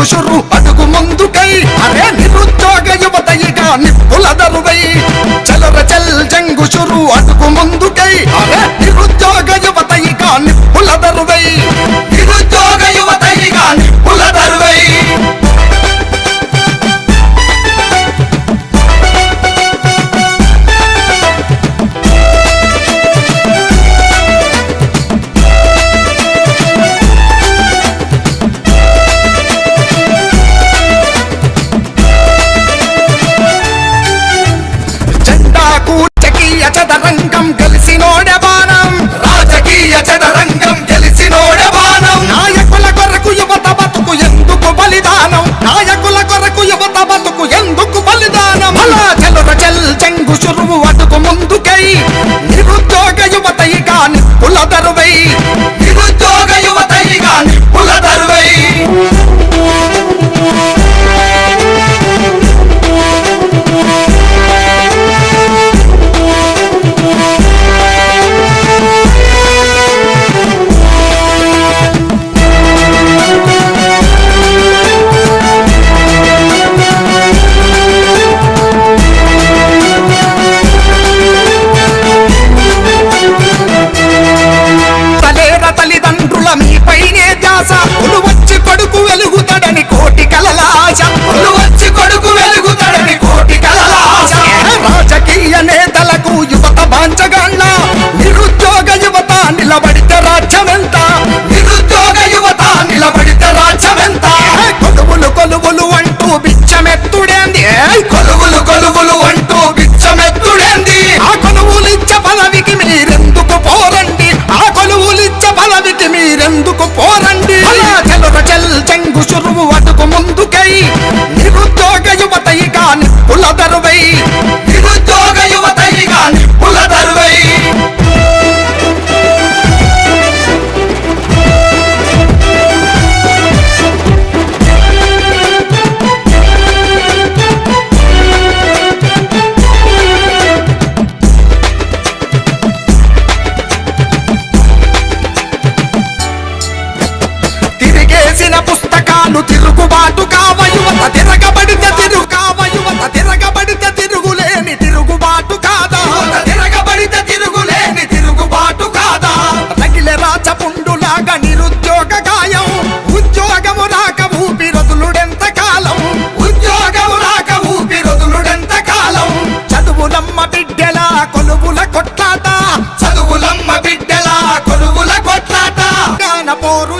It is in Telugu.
kushuru, ata తిరుగుబాటు తిరుగుబాటు కావయు యువత తిరగబడితే తిరుగు కావయు యువత తిరగబడితే తిరుగులేని తిరుగుబాటు కాదా? తిరగబడితే తిరుగులేని తిరుగుబాటు కాదా? తగిలే రాచపుండులాగా నిరుద్యోగ గాయం. ఉద్యోగము రాక ఊపిరదులుడెంత కాలం? ఉద్యోగము రాక ఊపిరదులుడెంత కాలం? చదువులమ్మ బిడ్డల కొలువుల కొట్లాట. చదువులమ్మ బిడ్డల కొలువుల కొట్లాట. జ్ఞాన పోరు